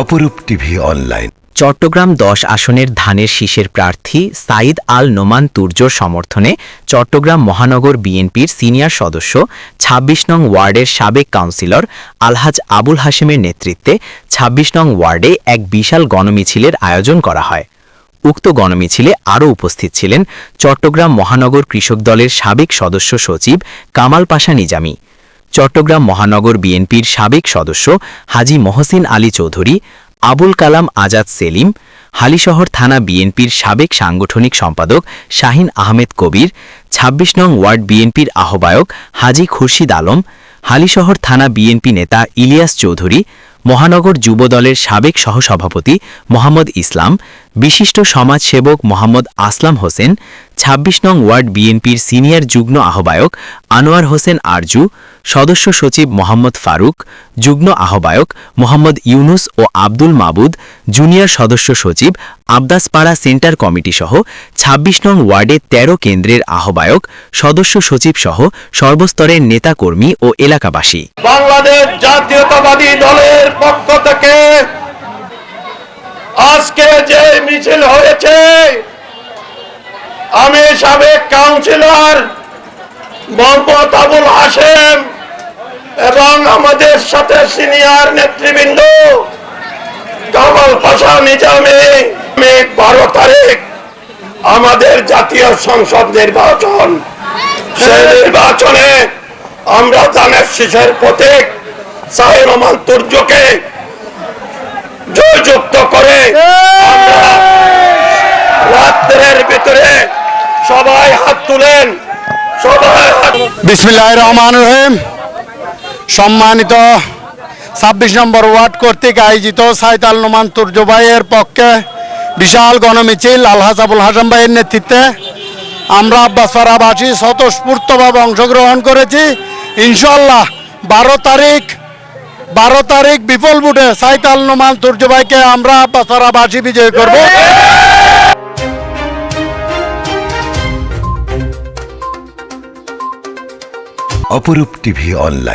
অপরূপ TV online. Chittagong দশ আসনের ধানের শীষের প্রার্থী সাইদ আল নোমান তুর্জোর সমর্থনে চট্টগ্রাম মহানগর বিএনপির সিনিয়র সদস্য ২৬ নং ওয়ার্ডের সাবেক কাউন্সিলর আলহাজ আবুল হাশেমের নেতৃত্বে ২৬ নং ওয়ার্ডে এক বিশাল গণমিছিলের আয়োজন করা হয়। উক্ত গণমিছিলে আরও উপস্থিত ছিলেন চট্টগ্রাম মহানগর কৃষক দলের সাবেক সদস্য সচিব কামাল পাশা নিজামী। চট্টগ্রাম মহানগর বিএনপির সাবেক সদস্য হাজি মহসিন আলী চৌধুরী, আবুল কালাম আজাদ সেলিম, হালিশহর থানা বিএনপির সাবেক সাংগঠনিক সম্পাদক শাহিন আহমেদ কবির ২৬ নং ওয়ার্ড বিএনপির আহ্বায়ক হাজি খুরশিদ আলম, হালিশহর থানা বিএনপি নেতা ইলিয়াস চৌধুরী মহানগর যুবদলের সাবেক সহসভাপতি মোহাম্মদ ইসলাম, বিশিষ্ট সমাজসেবক মোহাম্মদ আসলাম হোসেন ২৬ নং ওয়ার্ড বিএনপির সিনিয়র যুগ্ম আহ্বায়ক আনোয়ার হোসেন আরজু, সদস্য সচিব মোহাম্মদ ফারুক, যুগ্ম আহ্বায়ক মোহাম্মদ ইউনুস ও আব্দুল মাবুদ, জুনিয়র সদস্য সচিব আবদাসপাড়া সেন্টার কমিটি সহ ২৬ নং ওয়ার্ডে ১৩ কেন্দ্রের আহ্বায়ক, সদস্য সচিব সহ সর্বস্তরের নেতাকর্মী ও এলাকাবাসী। বাংলাদেশ জাতীয়তাবাদী দলের পক্ষ থেকে আজকে যে মিছিল হয়েছে, আমি সাবেক কাউন্সিলর মোহাম্মদ আবুল হাসেম এবং আমাদের সাথে সিনিয়র নেতৃবৃন্দ কামাল পাশা নিজামে। বারো তারিখ আমাদের জাতীয় সংসদ নির্বাচন। সেই নির্বাচনে আমরা ধানের শীষের প্রতীক সাহেব জয়যুক্ত করে রাত্রের ভিতরে সবাই হাত তুলেন বিসমিল্লাহ রহমান রহিম। সম্মানিত ছাব্বিশ নম্বর ওয়ার্ড কর্তৃক আয়োজিত সাইতাল নোমান তুর্য ভাইয়ের পক্ষে বিশাল গণমিছিল আলহাজ আবুল হাসান ভাইয়ের নেতৃত্বে আমরা আব্বাসপাড়াবাসী স্বতঃস্ফূর্তভাবে অংশগ্রহণ করেছি। ইনশাল্লাহ বারো তারিখ বারো তারিখ বিপুল বুটে সাইতাল নোমান সূর্যভাইকে আমরা আব্বাসপাড়াবাসী বিজয় করব। অপরূপ টিভি অনলাইন।